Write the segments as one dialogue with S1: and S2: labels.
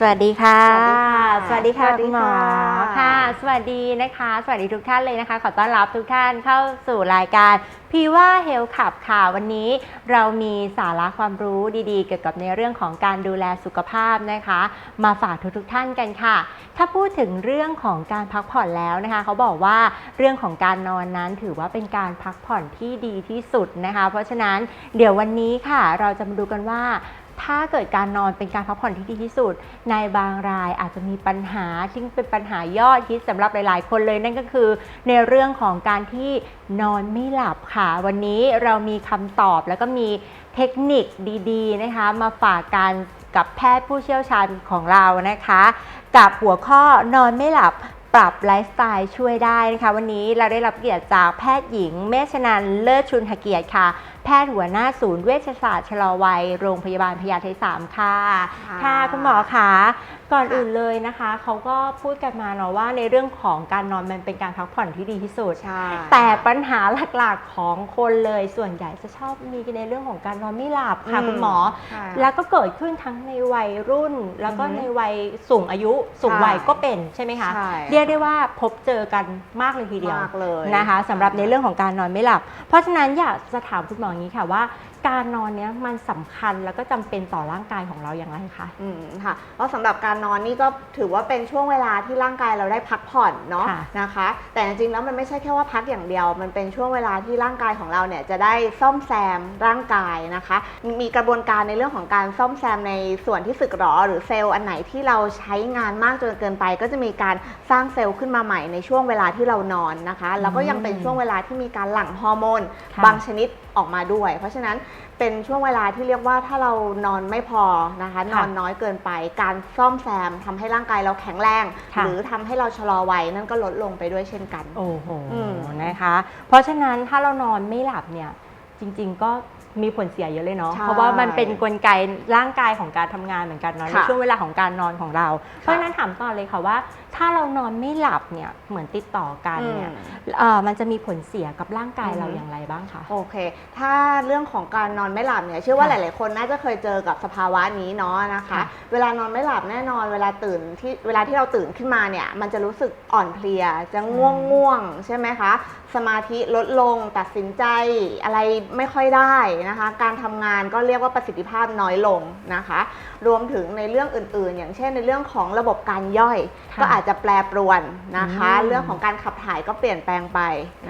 S1: สวัสดีค่ะ
S2: สวัสดีค่ะ
S1: สวัสดีค่ะ
S2: สวัสดี
S1: คุณหมอ
S2: ค่ะ
S1: ค่ะ สวัสดีนะคะ สวัสดีทุกท่านเลยนะคะ ขอต้อนรับทุกท่านเข้าสู่รายการพีว่าเฮลขับค่ะ วันนี้เรามีสาระความรู้ดีๆ เกี่ยวกับในเรื่องของการดูแลสุขภาพนะคะ มาฝากทุกๆท่านกันค่ะ ถ้าพูดถึงเรื่องของการพักผ่อนแล้วนะคะ เขาบอกว่าเรื่องของการนอนนั้นถือว่าเป็นการพักผ่อนที่ดีที่สุดนะคะ เพราะฉะนั้นเดี๋ยววันนี้ค่ะ เราจะมาดูกันว่า ถ้าเกิดการนอนเป็นการพักผ่อนที่ดีที่สุด ในบางรายอาจจะมีปัญหาที่เป็นปัญหายอดฮิตสำหรับหลาย ๆ คนเลยนั่นก็คือ ในเรื่องของการที่นอนไม่หลับค่ะ วันนี้เรามีคำตอบแล้วก็มีเทคนิคดี ๆ นะคะ มาฝากกันกับแพทย์ผู้เชี่ยวชาญของเรานะคะ กับหัวข้อนอนไม่หลับปรับไลฟ์สไตล์ช่วยได้นะคะ วันนี้เราได้รับเกียรติจากแพทย์หญิง เมชนันเลิศชุนหเกียรติค่ะ แพทย์หัวหน้าศูนย์เวชศาสตร์ชะลอวัย โรงพยาบาลพญาไท3ค่ะ
S2: ค่ะ
S1: ค่ะ คุณหมอคะ ก่อนอื่นเลยนะคะเขาก็พูดกันมาเนาะว่าในเรื่องของการนอนมันเป็นการพักผ่อนที่ดีที่สุด
S2: ใช่
S1: แต่ปัญหาหลักๆของคนเลยส่วนใหญ่จะชอบมีในเรื่องของการนอนไม่หลับค่ะคุณหมอ
S2: ค่ะ
S1: แล้วก็เกิดขึ้นทั้งในวัยรุ่น แล้วก็
S2: อือฮึ
S1: ในวัยสูงอายุสูงวัย
S2: ใช่
S1: ก็เป็นใช่ไหมคะ
S2: ใช่
S1: เรียกได้ว่าพบเจอกันมากเลยทีเดียว
S2: มากเลย
S1: นะคะสำหรับในเรื่องของการนอนไม่หลับ เพราะฉะนั้นอยากจะถามคุณหมออย่างนี้ค่ะว่า การนอนเนี้ยมันสำคัญแล้วก็จำเป็นต่อร่างกายของเราอย่างไรคะ
S2: อืมค่ะเพราะสำหรับการนอนนี่ก็ถือว่าเป็นช่วงเวลาที่ร่างกายเราได้พักผ่อนเนาะ
S1: ค่ะ
S2: นะคะ แต่จริงๆแล้วมันไม่ใช่แค่ว่าพักอย่างเดียว มันเป็นช่วงเวลาที่ร่างกายของเราเนี่ยจะได้ซ่อมแซมร่างกายนะคะ มีกระบวนการในเรื่องของการซ่อมแซมในส่วนที่สึกหรอหรือเซลล์อันไหนที่เราใช้งานมากจนเกินไป ก็จะมีการสร้างเซลล์ขึ้นมาใหม่ในช่วงเวลาที่เรานอนนะคะ แล้วก็ยังเป็นช่วงเวลาที่มีการหลั่งฮอร์โมน
S1: ค่ะ
S2: บางชนิด ออกมาด้วย เพราะฉะนั้นเป็นช่วงเวลาที่เรียกว่าถ้าเรานอนไม่พอนะคะนอนน้อยเกินไป การซ่อมแซมทำให้ร่างกายเราแข็งแรง
S1: ค่ะ
S2: หรือทำให้เราชะลอวัยนั่นก็ลดลงไปด้วยเช่นกัน
S1: โอ้โห
S2: อืม
S1: นะคะ เพราะฉะนั้นถ้าเรานอนไม่หลับเนี่ย จริง ๆ ก็มีผลเสียเยอะเลยเนาะ
S2: ใช่
S1: เพราะว่ามันเป็นกลไกร่างกายของการทำงานเหมือนกันเนาะใน
S2: ค่ะ
S1: ช่วงเวลาของการนอนของเรา เพราะฉะนั้นถามต่อเลยค่ะว่า ถ้าเรานอนไม่หลับเนี่ยเหมือนติดต่อกันเนี่ย
S2: อืม
S1: เอ่อมันจะมีผลเสียกับร่างกาย
S2: อือฮึ
S1: เราอย่างไรบ้างคะ
S2: โอเค ถ้าเรื่องของการนอนไม่หลับเนี่ย เชื่อว่าห
S1: ค่ะ
S2: ลาย ๆ คนน่าจะเคยเจอกับสภาวะนี้เนาะนะคะ
S1: ค่ะ
S2: เวลานอนไม่หลับแน่นอน เวลาตื่นที่เวลาที่เราตื่นขึ้นมาเนี่ย มันจะรู้สึกอ่อนเพลีย จะง่วงง่วงๆใช่ไหมคะสมาธิลดลงตัดสินใจอะไรไม่ค่อยได้นะคะ การทำงานก็เรียกว่าประสิทธิภาพน้อยลงนะคะ รวมถึงในเรื่องอื่นๆ อย่างเช่นในเรื่องของระบบการย่อย
S1: ค่ะ
S2: ก็อาจจะแปรปรวนนะคะ
S1: อืม
S2: เรื่องของการขับถ่ายก็เปลี่ยนแปลงไป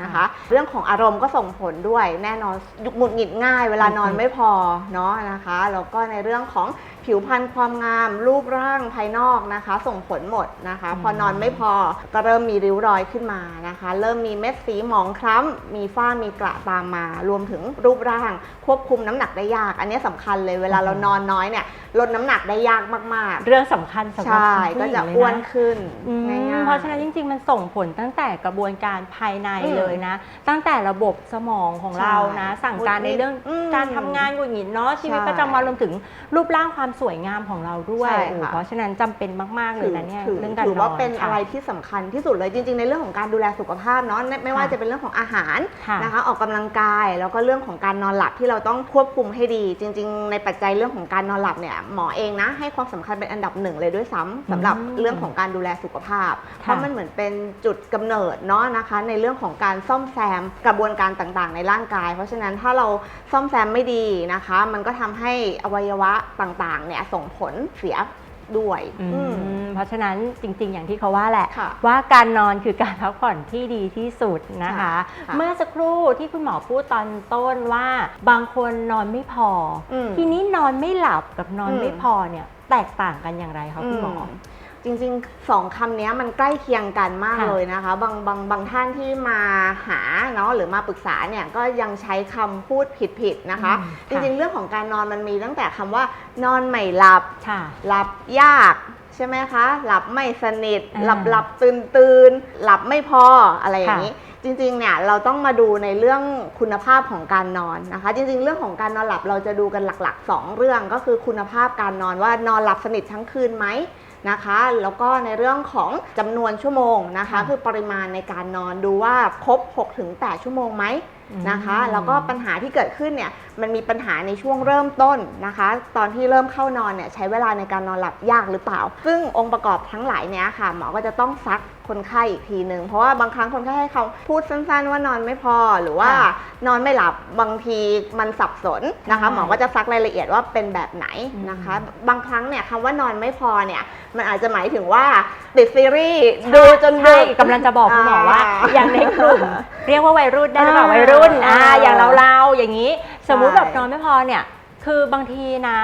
S2: นะคะ
S1: ค่ะ
S2: เรื่องของอารมณ์ก็ส่งผลด้วยแน่นอนหงุดหงิดง่าย เวลานอน
S1: อืม
S2: ไม่พอเนาะนะคะแล้วก็ในเรื่องของ ผิวพรรณความงาม รูปร่างภายนอกนะคะ ส่งผลหมดนะคะ พอนอนไม่พอก็เริ่มมีริ้วรอยขึ้นมานะคะ เริ่มมีเม็ดสีหมองคล้ำมีฝ้ามีกระตามมา รวมถึงรูปร่าง ควบคุมน้ำหนักได้ยาก อันนี้สำคัญเลยเวลาเรานอนน้อยเนี่ยลดน้ำหนักได้ยากมาก
S1: เรื่องสำคัญ
S2: ๆ
S1: สำหรับ
S2: ใช่
S1: คุณ
S2: ก็
S1: ผู้หญิ
S2: จะ
S1: งเลย
S2: อ้วน
S1: นะ
S2: ขึ้น
S1: อืม
S2: ง่ายๆ
S1: เพราะฉะนั้นจริง ๆ มันส่งผลตั้งแต่กระบวนการภายใน
S2: อืม
S1: เลยนะ ตั้งแต่ระบบสมองของเรานะ
S2: ใช่
S1: สั่งการในเรื่อง
S2: อืม
S1: การทำงานหงุดหงิดเนาะชีวิต
S2: ใช่
S1: ประจำวันรวมถึงรูปร่างความสวยงามของเราด้วย
S2: ใช่
S1: โอ้
S2: ค่ะ
S1: เพราะฉะนั้นจำเป็นมาก ๆ เลยนะเนี่ย
S2: ถือ
S1: เรื่องการ
S2: ถือว่า
S1: อน
S2: เป็น
S1: ค่
S2: อะไรที่สำคัญที่สุดเลยจริง ๆ ในเรื่องของการดูแลสุขภาพเนาะไม่ไม่ว่า
S1: ค่ะ
S2: จะเป็นเรื่องของอาหาร
S1: ค่ะ
S2: นะคะ ออกกำลังกายแล้วก็เรื่องของการนอนหลับที่เราต้องควบคุมให้ดี จริง ๆ ในปัจจัยเรื่องของการนอนหลับเนี่ยหมอเองนะให้ความสำคัญเป็นอันดับหนึ่งเลยด้วยซ้ำสำหรับ
S1: อืม
S2: เรื่องของการดูแลสุขภาพ เพ
S1: ค่ะ
S2: ราะมันเหมือนเป็นจุดกำเนิดเนาะนะคะ ในเรื่องของการซ่อมแซมกระบวนการต่างๆ ในร่างกาย เพราะฉะนั้นถ้าเราซ่อมแซมไม่ดีนะคะ มันก็ทำให้อวัยวะต่างๆเนี่ยส่งผลเสียด้วย
S1: อื
S2: อืม
S1: มเพราะฉะนั้นจริง ๆ อย่างที่เขาว่าแหละ
S2: ค่ะ
S1: ว่าการนอนคือการพักผ่อนที่ดีที่สุดนะคะ
S2: ค่ะ
S1: เมื่อสักครู่ที่คุณหมอพูดตอนต้นว่า บางคนนอนไม่พออ
S2: ม
S1: ทีนี้นอนไม่หลับกับนอน
S2: อืม
S1: ไม่พอเนี่ยแตกต่างกันอย่างไรคะคุณหมออ
S2: จริงๆสองคำนี้มันใกล้เคียงกันมาก
S1: ค่ะ
S2: เลยนะคะ บางบางบางท่านที่มาหาเนาะหรือมาปรึกษาเนี่ยก็ยังใช้คำพูดผิดๆนะคะ
S1: อืม
S2: จริงๆ เรื่องของการนอนมันมีตั้งแต่คำว่านอนไม่หลับ
S1: ค่ะ
S2: หลับยากใช่ไหมคะ หลับไม่สนิท
S1: อ่า
S2: หลับหลับตื่นตื่นหลับไม่พออะไรอย่างนี้ จริงๆเนี่ยเราต้องมาดูในเรื่องคุณภาพของการนอนนะคะ จริงๆ เรื่องของการนอนหลับเราจะดูกันหลักๆ2เรื่องก็คือคุณภาพการนอนว่านอนหลับสนิททั้งคืนไหม นะคะ แล้วก็ในเรื่องของจำนวนชั่วโมงนะคะ
S1: ค่ะ
S2: คือปริมาณในการนอนดูว่าครบ 6-8 ชั่วโมงไหม นะคะ
S1: อืม
S2: แล้วก็ปัญหาที่เกิดขึ้นเนี่ยมันมีปัญหาในช่วงเริ่มต้นนะคะ ตอนที่เริ่มเข้านอนเนี่ยใช้เวลาในการนอนหลับยากหรือเปล่า ซึ่งองค์ประกอบทั้งหลายเนี้ยค่ะหมอก็จะต้องซักคนไข้อีกทีหนึ่งเพราะว่าบางครั้งคนไข้ให้เขาพูดสั้นๆว่านอนไม่พอหรือว่า
S1: ค่ะ
S2: นอนไม่หลับบางทีมันสับสนนะคะ
S1: ใช่
S2: หมอก็จะซักรายละเอียดว่าเป็นแบบไหน
S1: อืม
S2: นะคะ บางครั้งเนี่ยคำว่านอนไม่พอเนี่ยมันอาจจะหมายถึงว่าติดซีรีส์ดูจนดึ
S1: ใช่
S2: ก
S1: กำลังจะบอกคุณหมอว่า
S2: อ่า
S1: อย่างในกลุ่ม เรียกว่าวัยรุ่นได้หรือเปล่า
S2: อ่า
S1: วัยรุ่นอ่า
S2: อ่า
S1: อย่างเราเราๆอย่างนี้ สมมุติ
S2: ใช่
S1: แบบนอนไม่พอเนี่ยคือบางทีนะ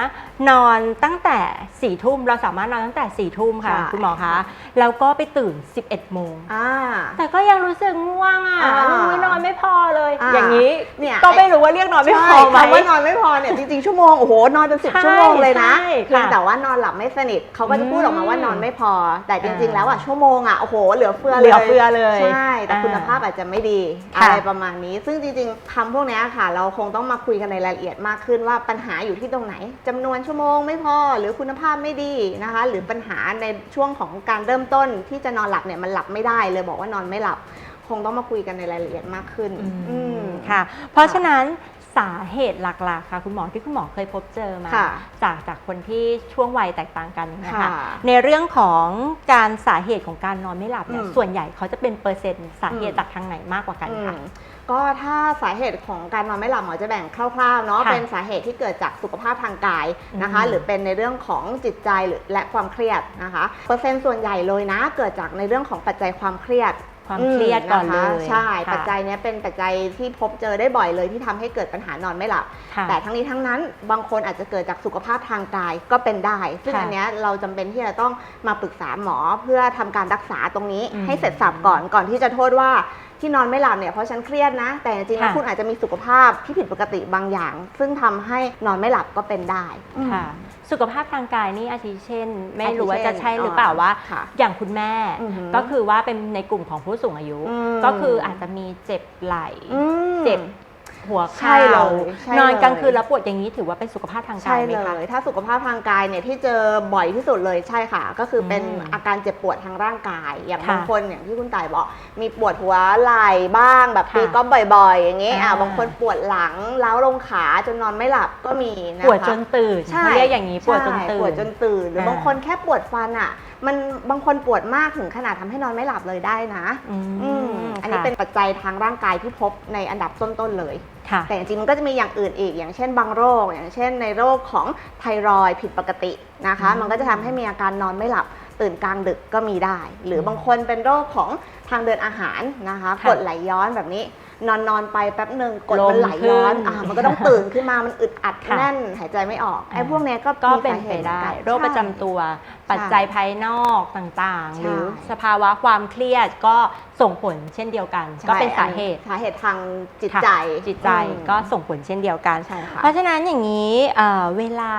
S1: นอนตั้งแต่สี่ทุ่มเราสามารถนอนตั้งแต่สี่ทุ่มค่ะ
S2: ใช่
S1: คุณหมอคะแล้วก็ไปตื่น 11โมง
S2: อ่า
S1: แต่ก็ยังรู้สึกง่วงอะ
S2: อ่า
S1: อุ๊ยนอนไม่พอเลย
S2: อ่า
S1: อย่างนี้
S2: เนี่ย
S1: ก็ไม่รู้ว่าเรียกนอนไม่พอไหม
S2: ใช่คำว่านอนไม่พอเนี่ยจริงๆชั่วโมงโอ้โหนอนเป็นสิบ
S1: ใช่
S2: ชั่วโมงเลยนะ
S1: ใช่
S2: เพียง
S1: ค่ะ
S2: แต่ว่านอนหลับไม่สนิทเขาก็จะพูดออกมาว่านอนไม่พอ แต่จริงๆ
S1: อ่า
S2: แล้วอะชั่วโมงอะโอ้โหเหลือเฟือเลย
S1: เหลือเฟือเลย
S2: ใช่แต่คุณภาพอาจจะไม่ดี
S1: ค่ะ
S2: อะไรประมาณนี้ ซึ่งจริงๆคำพวกเนี้ยค่ะ เราคงต้องมาคุยกันในรายละเอียดมากขึ้นว่าปัญหาอยู่ที่ตรงไหนจำนวนชั่วโมงไม่พอหรือคุณภาพไม่ดีนะคะ หรือปัญหาในช่วงของการเริ่มต้นที่จะนอนหลับเนี่ยมันหลับไม่ได้เลยบอกว่านอนไม่หลับ คงต้องมาคุยกันในรายละเอียดมากขึ้น
S1: อืม
S2: อืม
S1: ค่ะ เพราะฉะนั้นสาเหตุหลักๆค่ะ คุณหมอที่คุณหมอเคยพบเจอมา
S2: ค่ะ
S1: จากจากคนที่ช่วงวัยแตกต่างกันนะคะ
S2: ค่ะ
S1: ในเรื่องของการสาเหตุของการนอนไม่หลับเนี่ย
S2: อืม
S1: ส่วนใหญ่เขาจะเป็นเปอร์เซ็นต์สาเหตุ
S2: อืม
S1: จากทางไหนมากกว่ากัน
S2: อื
S1: คะ
S2: ม ก็ถ้าสาเหตุของการนอนไม่หลับหมอจะแบ่งคร่าวๆเนาะ
S1: ค่ะ
S2: เป็นสาเหตุที่เกิดจากสุขภาพทางกายนะคะ
S1: อืม
S2: หรือเป็นในเรื่องของจิตใจหรือและความเครียดนะคะเปอร์เซ็นต์ส่วนใหญ่เลยนะ เกิดจากในเรื่องของปัจจัยความเครียด
S1: ความเครียดก่อนเล
S2: ม
S1: ย
S2: นะคะใช่
S1: ค่ะ
S2: ปัจจัยเนี้ยเป็นปัจจัยที่พบเจอได้บ่อยเลยที่ทำให้เกิดปัญหานอนไม่หลับ
S1: ค่ะ
S2: แต่ทั้งนี้ทั้งนั้นบางคนอาจจะเกิดจากสุขภาพทางกายก็เป็นได้ ซึ่ง
S1: ค่ะ
S2: อันเนี้ยเราจำเป็นที่จะต้องมาปรึกษาหมอเพื่อทำการรักษาตรงนี้
S1: อืม
S2: ให้เสร็จสับก่อนก่อนที่จะโทษว่า ที่นอนไม่หลับเนี่ยเพราะฉันเครียดนะ แต่จริงๆแล้ว
S1: ค่ะ
S2: คุณอาจจะมีสุขภาพที่ผิดปกติบางอย่าง ซึ่งทำให้นอนไม่หลับก็เป็นได้
S1: ค่ะ สุขภาพทางกายนี่อาทิเช่น ไม่
S2: อาทิ
S1: รู้ว่า
S2: เช่น
S1: จะใช่หรือเปล่าว่า
S2: ค่ะ
S1: อย่างคุณแม่
S2: อือหือ
S1: ก็คือว่าเป็นในกลุ่มของผู้สูงอายุ
S2: อืม
S1: ก็คืออาจจะมีเจ็บไหล่
S2: อืม
S1: เจ็บ หัว
S2: ใช่
S1: เข่า
S2: เลยใช่
S1: นอนกลาง
S2: เลย
S1: คืนแล้วปวดอย่างนี้ถือว่าเป็นสุขภาพทางกา
S2: ใช่
S1: ยไหม
S2: เล
S1: คะ
S2: ย ถ้าสุขภาพทางกายเนี่ยที่เจอบ่อยที่สุดเลยใช่ค่ะ ก็คือเป็น
S1: อืม
S2: อาการเจ็บปวดทางร่างกาย อย่าง
S1: ค่ะ
S2: บางคนอย่างที่คุณต่ายบอก มีปวดหัวไหล่บ้างแบบ
S1: ค่ะ
S2: ตีกอล์ฟบ่อย ๆ อย่างเงี้ย
S1: อ่า
S2: อะบางคนปวดหลังล้าวลงขาจนนอนไม่หลับก็มีนะคะ
S1: ปวดจนตื่น
S2: ใช่
S1: เขาเรียกอย่างนี้ปวดจน
S2: ใช่
S1: ตื่น
S2: ปวดจนตื่นหรือ
S1: อ่า
S2: บางคนแค่ปวดฟันอะ มันบางคนปวดมากถึงขนาดทำให้นอนไม่หลับเลยได้นะ
S1: อืม
S2: อืมอันนี้
S1: ค่ะ
S2: เป็นปัจจัยทางร่างกายที่พบในอันดับต้นๆเลย
S1: ค่ะ
S2: แต่จริงๆมันก็จะมีอย่างอื่นอีก อย่างเช่นบางโรค อย่างเช่นในโรคของไทรอยด์ผิดปกตินะคะ
S1: อืม
S2: มันก็จะทำให้มีอาการนอนไม่หลับตื่นกลางดึกก็มีได้ หรืออ
S1: ม
S2: บางคนเป็นโรคของทางเดินอาหารนะคะ
S1: ค่ะ
S2: กดไหลย้อนแบบนี้ นอนนอนๆไปแป๊บหนึ่งกด
S1: ล
S2: มัน
S1: ม
S2: ไหลย้อน
S1: ขึ้น
S2: อะมันก็ต้องตื่นขึ้นมามันอึดอัด
S1: ค่ะ
S2: แน่นหายใจไม่ออกไอ้
S1: อ่า
S2: พวกเนี้ยก็
S1: ก็
S2: มี
S1: เป็น
S2: สาห
S1: ไป
S2: ตุหมือ
S1: ได้
S2: น
S1: โรคประจำตัว ปัจจัยภายนอกต่างๆ
S2: ใช่
S1: หรือสภาวะความเครียดก็ส่งผลเช่นเดียวกัน
S2: ใช่
S1: ก็เป็นสาเหตุ
S2: สาเหตุทางจิต
S1: ค่ะ
S2: ใจ
S1: จิตใจ
S2: อืม
S1: ก็ส่งผลเช่นเดียวกัน
S2: ใช่ค่ะ
S1: เพราะฉะนั้นอย่างนี้เอ่อเวลา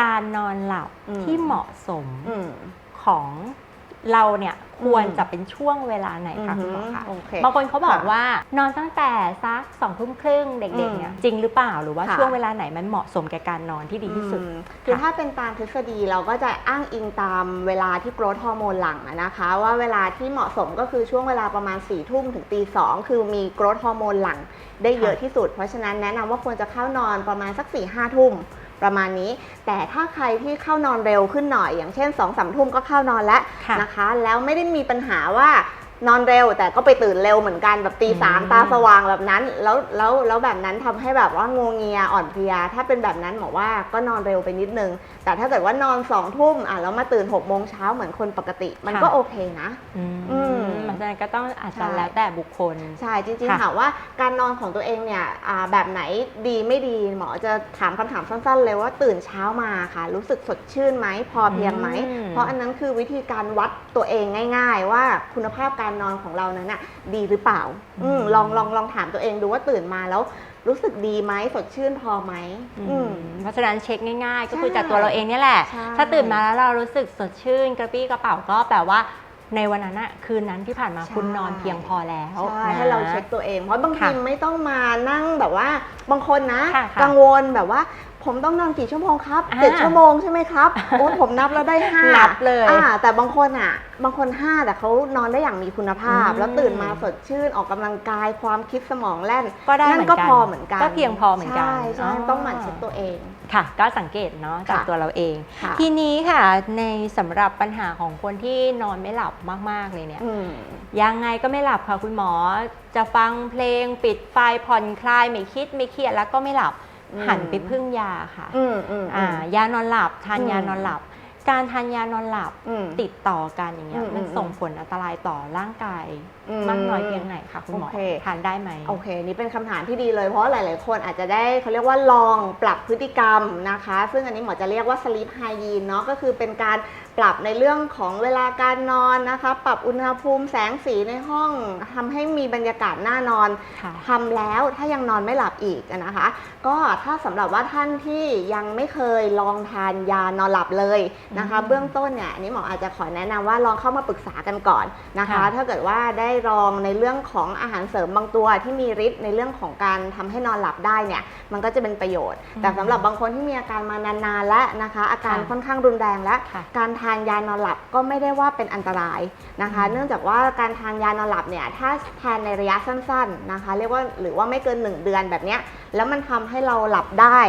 S1: การนอนหลับ
S2: อืม
S1: ที่เหมาะสม
S2: อืม
S1: ของเราเนี่ย ควร
S2: อืม
S1: จะเป็นช่วงเวลาไหนคะคุณหมอคะ
S2: โอเค
S1: บางคนเขาบอก
S2: ค่ะ
S1: ว่านอนตั้งแต่สักสองทุ่มครึ่งเด็กๆเนี่ย
S2: อืม
S1: จริงหรือเปล่าหรือว่า
S2: ค่ะ
S1: ช่วงเวลาไหนมันเหมาะสมแก่การนอนที่ดีที่สุด
S2: อืมคือ
S1: ค่ะ
S2: ถ้าเป็นตามทฤษฎีเราก็จะอ้างอิงตามเวลาที่โกรทฮอร์โมนหลั่งอะนะคะ ว่าเวลาที่เหมาะสมก็คือช่วงเวลาประมาณ4ี่ทุ่มถึงตีสองคือมีโกรทฮอร์โมนหลั่งได้เยอะที่สุด เพราะฉะนั้นแนะนำว่าควรจะเข้านอนประมาณสัก4ี่ห้าทุ่ม ประมาณนี้ แต่ถ้าใครที่เข้านอนเร็วขึ้นหน่อย อย่างเช่น2องสามทุ่มก็เข้านอนแล้ว
S1: ค่ะ
S2: นะคะ แล้วไม่ได้มีปัญหาว่านอนเร็วแต่ก็ไปตื่นเร็วเหมือนกันแบบตีสาม
S1: อืม
S2: ตาสว่างแบบนั้น แล้วแล้วแล้วแบบนั้นทำให้แบบว่างวงเงียอ่อนเพลีย ถ้าเป็นแบบนั้นหมอว่าก็นอนเร็วไปนิดนึง แต่ถ้าเกิดว่านอนสองทุ่มอะแล้วมาตื่น6กโมงเช้าเหมือนคนปกติ มัน
S1: ค่ะ
S2: ก็โอเคนะ
S1: อืม
S2: อืม
S1: มันฉะนั้นก็ต้องอาจจะ
S2: ใช่
S1: แล้วแต่บุคคล
S2: ใช่จริง
S1: ค่ะ
S2: ๆถามว่าการนอนของตัวเองเนี่ยอ่าแบบไหนดีไม่ดีหมอจะถามคำถามสั้นๆ เลยว่าตื่นเช้ามาค่ะ รู้สึกสดชื่นไหมพอเพียงไหม
S1: อืม
S2: เพราะอันนั้นคือวิธีการวัดตัวเองง่าย ๆ ว่าคุณภาพการนอนของเรานั้นน่ะดีหรือเปล่าอืมลองลองลองถามตัวเองดูว่าตื่นมาแล้ว รู้สึกดีไหมสดชื่นพอไหม
S1: อื
S2: อื
S1: ม
S2: ม
S1: เพราะฉะนั้นเช็คง่ายๆ ก็คือ
S2: ใช่
S1: จากตัวเราเองเนี่ยแหละ
S2: ใช่
S1: ถ้าตื่นมาแล้วเรารู้สึกสดชื่นกระปรี้กระเป๋าก็แปลว่าในวันนั้นอะคืนนั้นที่ผ่านมา
S2: ใช่
S1: คุณนอนเพียงพอแล้ว
S2: ใช่
S1: นะ
S2: ให้เราเช็คตัวเอง เพราะบางที
S1: ค่ะ
S2: ไม่ต้องมานั่งแบบว่าบางคนนะ
S1: ค่ะค่ะ
S2: กังวลแบบว่า ผมต้องนอนกี่ชั่วโมงครับ
S1: อ่า
S2: เจ็ดชั่วโมงใช่ไหมครับโอ้ผมนับแล้วได้ห้า
S1: นับเลย
S2: อ่าแต่บางคนอะ บางคนห้าแต่เขานอนได้อย่างมีคุณภาพ
S1: อืม
S2: แล้วตื่นมาสดชื่นออกกำลังกายความคิดสมองแล่น
S1: ก็ได้
S2: นั่
S1: เหมื
S2: น
S1: อน
S2: ก็
S1: กัน
S2: พอเหมือนกัน
S1: ก็เพียงพอเหมือนกัน
S2: ใช่ใช่
S1: อ๋อ
S2: ต้องหมั่นเช็คตัวเอง
S1: ค่ะก็สังเกตเนาะจาก
S2: ค่ะ
S1: ตัวเราเอง
S2: ค่ะ
S1: ทีนี้ค่ะในสำหรับปัญหาของคนที่นอนไม่หลับมาก ๆ เลยเนี่ย
S2: อืม
S1: ยังไงก็ไม่หลับค่ะคุณหมอ จะฟังเพลงปิดไฟผ่อนคลายไม่คิดไม่เครียดแล้วก็ไม่หลับ
S2: อืม
S1: หันไปพึ่งยาค่ะ
S2: อืมอืม
S1: อ่ายานอนหลับทาน
S2: อืม
S1: ยานอนหลับ การทานยานอนหลับ
S2: อืม
S1: ติดต่อกันอย่างเงี้ย
S2: อืม
S1: มัน
S2: อืม
S1: ส่งผลอันตรายต่อร่างกาย
S2: อืม
S1: มากน้อยเพียงไหนคะคุณหมอ
S2: โอเค
S1: ทานได้ไหม
S2: โอเค นี่เป็นคำถามที่ดีเลยเพราะหลาย ๆ คนอาจจะได้เขาเรียกว่าลองปรับพฤติกรรมนะคะ ซึ่งอันนี้หมอจะเรียกว่า sleep hygiene เนาะก็คือเป็นการปรับในเรื่องของเวลาการนอนนะคะ ปรับอุณหภูมิแสงสีในห้องทำให้มีบรรยากาศน่านอน
S1: ค่ะ
S2: ทำแล้วถ้ายังนอนไม่หลับอีกอะนะคะ ก็ถ้าสำหรับว่าท่านที่ยังไม่เคยลองทานยานอนหลับเลยนะคะ
S1: อืม
S2: เบื้องต้นเนี่ยอันนี้หมออาจจะขอแนะนำว่าลองเข้ามาปรึกษากันก่อนนะคะ
S1: ค่ะ
S2: ถ้าเกิดว่าได้ลองในเรื่องของอาหารเสริมบางตัวที่มีฤทธิ์ในเรื่องของการทำให้นอนหลับได้เนี่ยมันก็จะเป็นประโยชน์ แต่สำหรับบางคนที่มีอาการมานานๆแล้วนะคะ อาการ
S1: ค่ะ
S2: ค่อนข้างรุนแรงแล้ว
S1: ค่ะ
S2: การทานยานอนหลับก็ไม่ได้ว่าเป็นอันตรายนะคะ
S1: อืม
S2: เนื่องจากว่าการทานยานอนหลับเนี่ยถ้าทานในระยะสั้นๆนะคะ เรียกว่าหรือว่าไม่เกิน 1 เดือนแบบเนี้ยแล้วมันทำให้เราหลับได้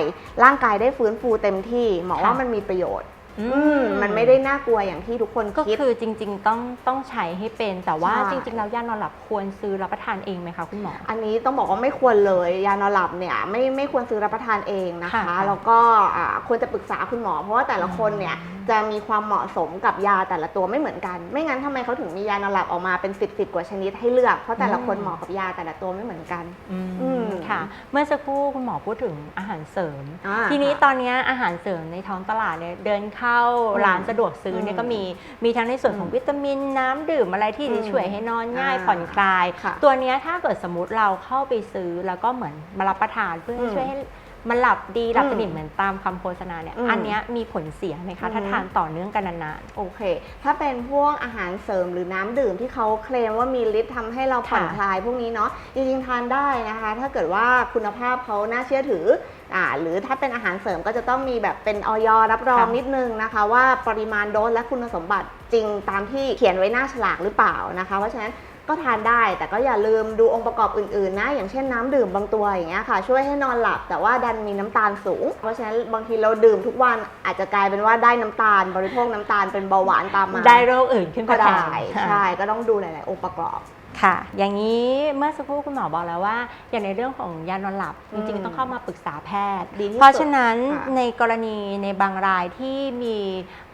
S2: ร่างกายได้ฟื้นฟูเต็มที่หมอว่ามันมีประโยชน์
S1: อื
S2: อืมมันไม่ได้น่ากลัวอย่างที่ทุกคน
S1: ก็
S2: คิด
S1: คือจริง ๆ ต้องต้องใช้ให้เป็น แต่ว่า
S2: ใช่
S1: จริง ๆ แล้วยานอนหลับควรซื้อรับประทานเองไหมคะคุณหมอ
S2: อันนี้ต้องบอกว่าไม่ควรเลยยานอนหลับเนี่ยไม่ไม่ควรซื้อรับประทานเองนะคะ
S1: ค่ะ
S2: แล้วก็อ่าควรจะปรึกษาคุณหมอ เพราะว่าแต่ละคนเนี่ย
S1: อืม
S2: จะมีความเหมาะสมกับยาแต่ละตัวไม่เหมือนกัน ไม่งั้นทำไมเขาถึงมียานอนหลับออกมาเป็น 10บสกว่าชนิดให้เลือกเพราะแต่ละคนเหมาะกับยาแต่ละตัวไม่เหมือนกัน
S1: อืม
S2: อืม
S1: ค่ะ เมื่อสักครู่คุณหมอพูดถึงอาหารเสริม
S2: อ่า
S1: ทีนี้
S2: ค่ะ
S1: ตอนนี้อาหารเสริมในท้องตลาดเนี่ยเดินเข้า
S2: อืม
S1: ร้านสะดวกซื้อเนี่ย
S2: อืม
S1: ก็มีมีทั้งในส่วนของ
S2: อืม
S1: วิตามินน้ำดื่มอะไรที่
S2: อืม
S1: จะช่วยให้นอนง่าย
S2: อ่า
S1: ผ่อนคลาย
S2: ค่ะ
S1: ตัวเนี้ยถ้าเกิดสมมติเราเข้าไปซื้อแล้วก็เหมือนมารับประทานเพื่อให้
S2: อืม
S1: ช่วยให้ มันหลับดีหลับ
S2: อืม
S1: สนิทเหมือนตามคำโฆษณาเนี่ย
S2: อืม
S1: อันเนี้ยมีผลเสียไหมคะ ถ้า
S2: อืม
S1: ทานต่อเนื่องกันนาน
S2: โอเค ถ้าเป็นพวกอาหารเสริมหรือน้ำดื่มที่เขาเคลมว่ามีฤทธิ์ทำให้เราผ่อน
S1: ค่ะ
S2: คลายพวกนี้เนาะ จริงๆทานได้นะคะ ถ้าเกิดว่าคุณภาพเขาน่าเชื่อถืออ่าหรือถ้าเป็นอาหารเสริมก็จะต้องมีแบบเป็นออยรับรอง
S1: ค่ะ
S2: นิดนึงนะคะ ว่าปริมาณโดสและคุณสมบัติจริงตามที่เขียนไว้หน้าฉลากหรือเปล่านะคะ เพราะฉะนั้น ก็ทานได้แต่ก็อย่าลืมดูองค์ประกอบอื่นๆนะ อย่างเช่นน้ำดื่มบางตัวอย่างเงี้ยค่ะ ช่วยให้นอนหลับแต่ว่าดันมีน้ำตาลสูง เพราะฉะนั้นบางทีเราดื่มทุกวันอาจจะกลายเป็นว่าได้น้ำตาล บริโภคน้ำตาลเป็นเบาหวานตามมา
S1: ๆได้โรคอื่นขึ้น
S2: ก็
S1: มาแท
S2: ได้
S1: น
S2: ใช่ก็ต้องดูหลายๆองค์ประกอบ
S1: ค่ะ อย่างนี้เมื่อสักครู่คุณหมอบอกแล้วว่า อย่างในเรื่องของยานอนหลับ
S2: อื
S1: จ
S2: ม
S1: ริงๆต้องเข้ามาปรึกษาแพทย์
S2: ดีที่สุด
S1: เพราะฉะนั้น
S2: ค่ะ
S1: ในกรณีในบางรายที่มี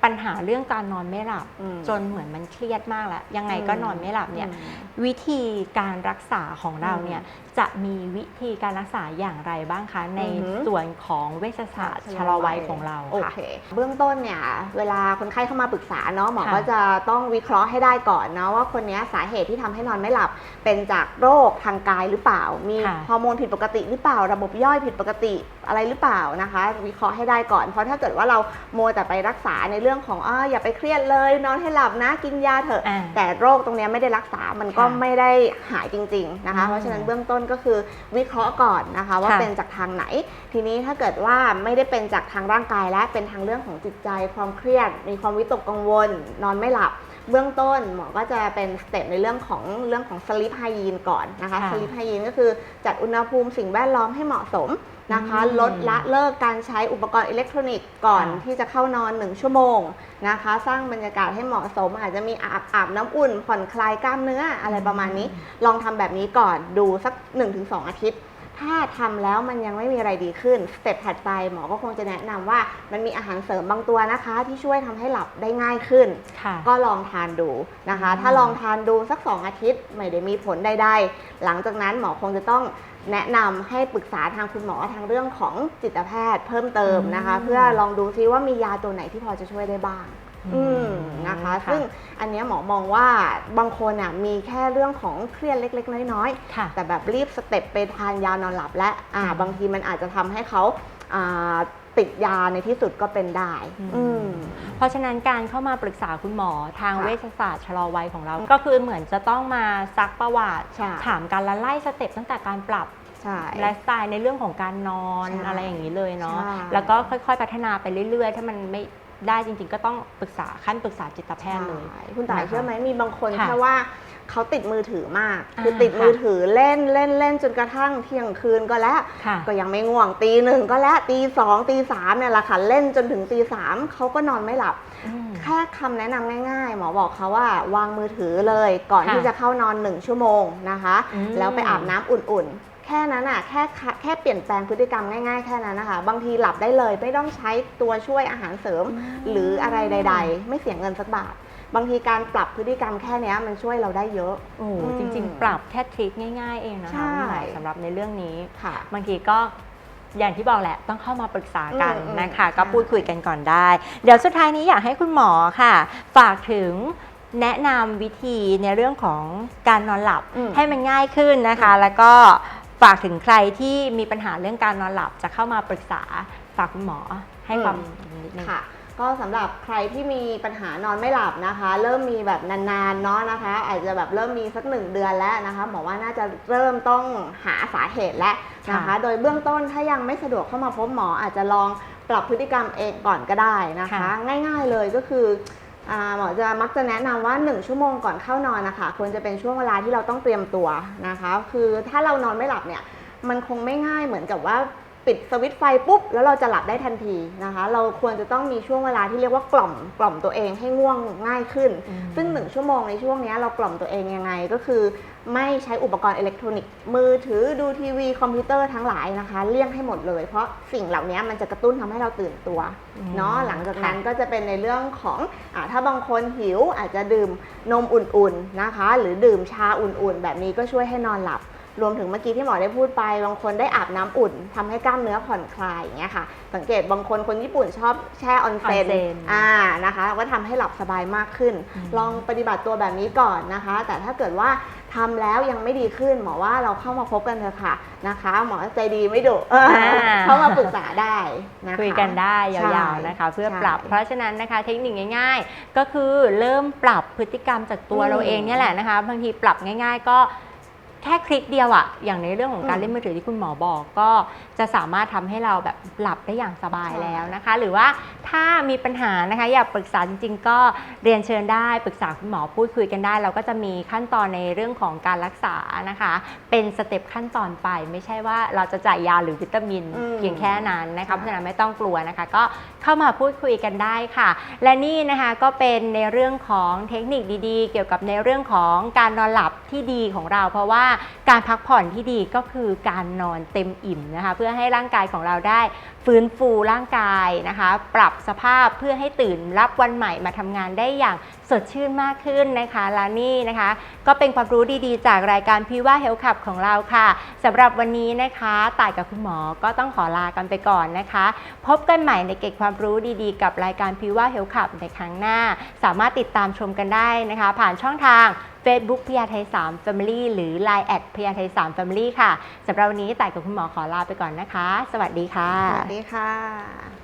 S1: ปัญหาเรื่องการนอนไม่หลับ
S2: อืม
S1: จนเหมือนมันเครียดมากแล้ว ยังไงก็นอนไม่หลับเนี่ย
S2: อืม
S1: วิธีการรักษาของเรา
S2: อืม
S1: เนี่ยจะมีวิธีการรักษาอย่างไรบ้างคะ ใน
S2: อือหือ
S1: ส่วนของเวชศาสตร์ชะลอวัยของเรา
S2: โอ
S1: ค่ะ
S2: เคเบื้องต้นเนี่ยเวลาคนไข้เข้ามาปรึกษาเนาะหมอ
S1: ค่ะ
S2: ก็จะต้องวิเคราะห์ให้ได้ก่อนเนาะว่าคนเนี้ยสาเหตุที่ทำให้นอนไม่หลับ เป็นจากโรคทางกายหรือเปล่า มี
S1: ค่ะ
S2: ฮอร์โมนผิดปกติหรือเปล่า ระบบย่อยผิดปกติอะไรหรือเปล่านะคะ วิเคราะห์ให้ได้ก่อนเพราะถ้าเกิดว่าเราโมวแต่ไปรักษาในเรื่องของอ้าอย่าไปเครียดเลย นอนให้หลับนะกินยาเถอะ
S1: อ่า
S2: แต่โรคตรงเนี้ยไม่ได้รักษามันก็
S1: ค่ะ
S2: ไม่ได้หายจริง ๆนะคะ
S1: อืม
S2: เพราะฉะนั้นเบื้องต้นก็คือวิเคราะห์ก่อนนะคะ ว่า
S1: ค่ะ
S2: เป็นจากทางไหน ทีนี้ถ้าเกิดว่าไม่ได้เป็นจากทางร่างกายและเป็นทางเรื่องของจิตใจความเครียด มีความวิตกกังวล นอนไม่หลับเบื้องต้นหมอก็จะเป็นสเต็ปในเรื่องของเรื่องของ sleep hygiene ก่อนนะคะ
S1: ค่ะ
S2: sleep hygiene ก็คือจัดอุณหภูมิสิ่งแวดล้อมให้เหมาะสม นะคะ
S1: อืม
S2: ลดละเลิกการใช้อุปกรณ์อิเล็กทรอนิกส์ก่อน
S1: ค่ะ
S2: ที่จะเข้านอน 1 ชั่วโมงนะคะ สร้างบรรยากาศให้เหมาะสม อาจจะมีอาบอาบน้ำอุ่น ผ่อนคลายกล้ามเนื้ออะไรประมาณนี้ ลองทำแบบนี้ก่อนดูสัก 1-2 อาทิตย์ถ้าทำแล้วมันยังไม่มีอะไรดีขึ้น สเต็ปถัดไปหมอก็คงจะแนะนำว่ามันมีอาหารเสริมบางตัวนะคะ ที่ช่วยทำให้หลับได้ง่ายขึ้น
S1: ค่ะ
S2: ก็ลองทานดูนะคะ
S1: อืม
S2: ถ้าลองทานดูสัก 2 อาทิตย์ ไม่ได้มีผลใดๆ หลังจากนั้นหมอคงจะต้อง แนะนำให้ปรึกษาทางคุณหมอทางเรื่องของจิตแพทย์เพิ่มเติมนะคะ
S1: อืม
S2: เพื่อลองดูซิว่ามียาตัวไหนที่พอจะช่วยได้บ้างอืมนะคะ ซึ่งอันเนี้ยหมอมองว่าบางคนอะมีแค่เรื่องของเครียดเล็ก ๆ น้อยๆ
S1: ค่ะ
S2: แต่แบบรีบสเต็ปไปทานยานอนหลับและอ่า
S1: อืม
S2: บางทีมันอาจจะทำให้เขาอ่า ติดยาในที่สุดก็เป็นได้
S1: อืม
S2: อืม
S1: เพราะฉะนั้นการเข้ามาปรึกษาคุณหมอทาง
S2: ค่ะ
S1: เวชศาสตร์ชะลอวัยของเรา ก็คือเหมือนจะต้องมาซักประวัติ
S2: ใช่
S1: ถามการละไล่สเต็ปตั้งแต่การปรับ
S2: ใช่
S1: ไลฟ์สไตล์ในเรื่องของการนอน
S2: ใช่
S1: อะไรอย่างนี้เลยเนาะ
S2: ใช่
S1: แล้วก็ค่อยๆ พัฒนาไปเรื่อย ๆ ถ้ามันไม่ได้จริง ๆ ก็ต้องปรึกษาขั้นปรึกษาจิตแพทย์เลย
S2: ใช่คุณต่าย
S1: นะคะ
S2: เชื่อไหมมีบางคน
S1: ค่ะ
S2: แค่ว่า เขาติดมือถือมาก
S1: อ่า
S2: คือติดมือถือเล่นเล่นเล่นจนกระทั่งเที่ยงคืนก็แล้ว
S1: ค่ะ
S2: ก็ยังไม่ง่วงตีหนึ่งก็แล้วตีสองตีสามเนี่ยแหละค่ะเล่นจนถึงตีสามเขาก็นอนไม่หลับ
S1: อืม
S2: แค่คำแนะนำง่ายๆ หมอบอกเขาว่าวางมือถือเลยก่อน
S1: ค่ะ
S2: ที่จะเข้านอนหนึ่งชั่วโมงนะคะ
S1: อืม
S2: แล้วไปอาบน้ำอุ่นๆแค่นั้นอะแค่คะแค่เปลี่ยนแปลงพฤติกรรมง่ายๆแค่นั้นนะคะ บางทีหลับได้เลยไม่ต้องใช้ตัวช่วยอาหารเสริม หรืออะไรใด ๆ ไม่เสียเงินสักบาท บางทีการปรับพฤติกรรมแค่เนี้ยมันช่วยเราได้เยอะ
S1: โอ้โห
S2: อืม
S1: จริง ๆ ปรับแค่ทริคง่าย ๆ เองนะ
S2: ใช่
S1: คะคุณหมอสำหรับในเรื่องนี้
S2: ค่ะ
S1: บางทีก็อย่างที่บอกแหละต้องเข้ามาปรึกษากัน
S2: อืม
S1: นะคะ
S2: อืม
S1: ก็
S2: ใช่
S1: พูดคุยกันก่อนได้ เดี๋ยวสุดท้ายนี้อยากให้คุณหมอค่ะ ฝากถึงแนะนำวิธีในเรื่องของการนอนหลับ
S2: อืม
S1: ให้มันง่ายขึ้นนะคะ แล้วก็ฝากถึงใครที่มีปัญหาเรื่องการนอนหลับจะเข้ามาปรึกษาฝากคุณหมอให้ความนิดนึง
S2: ค่ะ ก็สำหรับใครที่มีปัญหานอนไม่หลับนะคะ เริ่มมีแบบนานๆเนาะนะคะ อาจจะแบบเริ่มมีสักหนึ่งเดือนแล้วนะคะหมอว่าน่าจะเริ่มต้องหาสาเหตุแล้วนะคะ
S1: ค่ะ
S2: โดยเบื้องต้นถ้ายังไม่สะดวกเข้ามาพบหมออาจจะลองปรับพฤติกรรมเองก่อนก็ได้นะคะ
S1: ค่ะ
S2: ง่ายๆเลยก็คืออาหมอจะมักจะแนะนำว่า 1 ชั่วโมงก่อนเข้านอนนะคะควรจะเป็นช่วงเวลาที่เราต้องเตรียมตัวนะคะ คือถ้าเรานอนไม่หลับเนี่ยมันคงไม่ง่ายเหมือนกับว่า ปิดสวิตช์ไฟปุ๊บแล้วเราจะหลับได้ทันทีนะคะ เราควรจะต้องมีช่วงเวลาที่เรียกว่ากล่อมกล่อมตัวเองให้ง่วงง่ายขึ้น
S1: อืม
S2: ซึ่งหนึ่งชั่วโมงในช่วงเนี้ยเรากล่อมตัวเองยังไงก็คือ ไม่ใช้อุปกรณ์อิเล็กทรอนิกส์มือถือดูทีวีคอมพิวเตอร์ทั้งหลายนะคะเลี่ยงให้หมดเลย เพราะสิ่งเหล่านี้มันจะกระตุ้นทำให้เราตื่นตัว
S1: อืม
S2: เนาะหลังจากนั้น
S1: ค่ะ
S2: ก็จะเป็นในเรื่องของอาถ้าบางคนหิวอาจจะดื่มนมอุ่นๆนะคะ หรือดื่มชาอุ่นๆ แบบนี้ก็ช่วยให้นอนหลับ รวมถึงเมื่อกี้ที่หมอได้พูดไป บางคนได้อาบน้ำอุ่นทำให้กล้ามเนื้อผ่อนคลายอย่างเงี้ยค่ะ สังเกตบางคนคนญี่ปุ่นชอบแช่ออนเซน
S1: ออนเซ็น
S2: อ่านะคะก็ทำให้หลับสบายมากขึ้น
S1: อืม
S2: ลองปฏิบัติตัวแบบนี้ก่อนนะคะ แต่ถ้าเกิดว่าทำแล้วยังไม่ดีขึ้น หมอว่าเราเข้ามาพบกันเถอะค่ะนะคะ หมอใจดีไม่ดุเออเข้ามาปรึกษาได้นะคะ
S1: คุยกันได้ย
S2: ใช่า
S1: วๆนะคะ เพื่อ
S2: ใช่
S1: ปรับ เพราะฉะนั้นนะคะเทคนิคง่าย ๆ ก็คือเริ่มปรับพฤติกรรมจากตัว
S2: อืม
S1: เราเองเนี่ยแหละนะคะ บางทีปรับง่าย ๆ ก็ แค่คลิกเดียวอะอย่างในเรื่องของการเล่นมือถือที่คุณหมอบอกก็ จะสามารถทำให้เราแบบหลับได้อย่างสบาย
S2: ใช่
S1: แล้วนะคะ หรือว่าถ้ามีปัญหานะคะอยากปรึกษาจริง ๆ ก็เรียนเชิญได้ปรึกษาคุณหมอพูดคุยกันได้ เราก็จะมีขั้นตอนในเรื่องของการรักษานะคะ เป็นสเต็ปขั้นตอนไป ไม่ใช่ว่าเราจะจ่ายยาหรือวิตามิน
S2: อืม
S1: เพียงแค่นั้นนะคะ
S2: ใช่
S1: เพราะฉะนั้นไม่ต้องกลัวนะคะ ก็เข้ามาพูดคุยกันได้ค่ะ และนี่นะคะก็เป็นในเรื่องของเทคนิคดีๆ เกี่ยวกับในเรื่องของการนอนหลับที่ดีของเรา เพราะว่าการพักผ่อนที่ดีก็คือการนอนเต็มอิ่มนะคะเพื่อให้ร่างกายของเราได้ฟื้นฟูร่างกายนะคะ ปรับสภาพเพื่อให้ตื่นรับวันใหม่มาทำงานได้อย่างสดชื่นมากขึ้นนะคะและนี่นะคะ ก็เป็นความรู้ดีๆ จากรายการพีว่าเฮลคับของเราค่ะสำหรับวันนี้นะคะต่ายกับคุณหมอก็ต้องขอลากันไปก่อนนะคะ พบกันใหม่ในเกร็ดความรู้ดีๆ กับรายการพีว่าเฮลคับในครั้งหน้า สามารถติดตามชมกันได้นะคะ ผ่านช่องทาง Facebook พยาไทย3 Family หรือ Line แอดพยาไทย3 Family ค่ะสำหรับวันนี้ต่ายกับคุณหมอขอลาไปก่อนนะคะ สวัสดีค่ะ
S2: ดีค่ะ